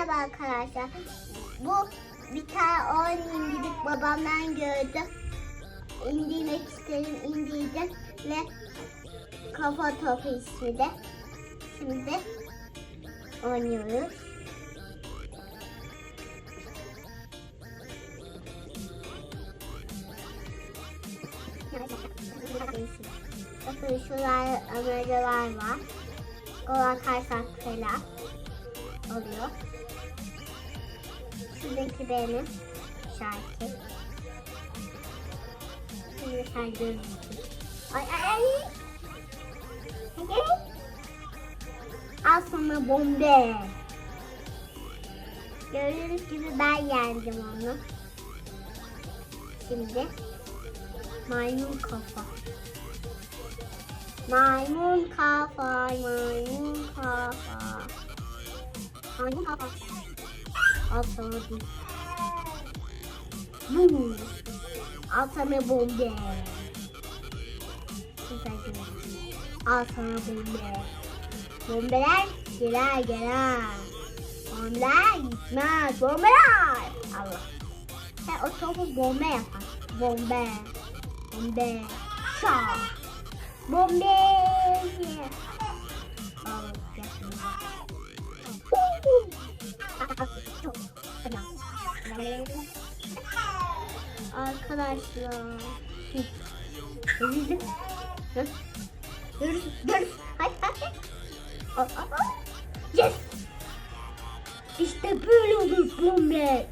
Merhaba arkadaşlar. Bu bir tane oyun indirdik babamdan gördüm. İndirmek istedim indirdim ve kafa topu ismi de. Şimdi oynuyoruz. Bakın şurada ameliler var. O akarsak falan oluyor. Şuradaki benim şarkı. Şimdi sen görürsün. Ay ay ay. Ay. Al sana bombe. Gördüğünüz gibi ben yendim onu. Şimdi maymun kafa. Maymun kafa, maymun kafa. Al sana bir. Bum. Al sana bombe. Al sana bombe. Bombeler gelir gelir. Bombeler gitmez. Bombeler. Allah. Sen o topu bombe yapar. Bombe. Bombe. Şah. Bombe. Arkadaşlar. Dur. Dur. Dur. Hay hay. Aa. Yes. İşte böyle olur bombe.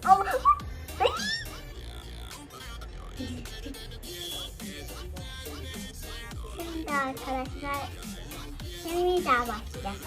Şimdi arkadaşlar şimdi daha başlayacağız.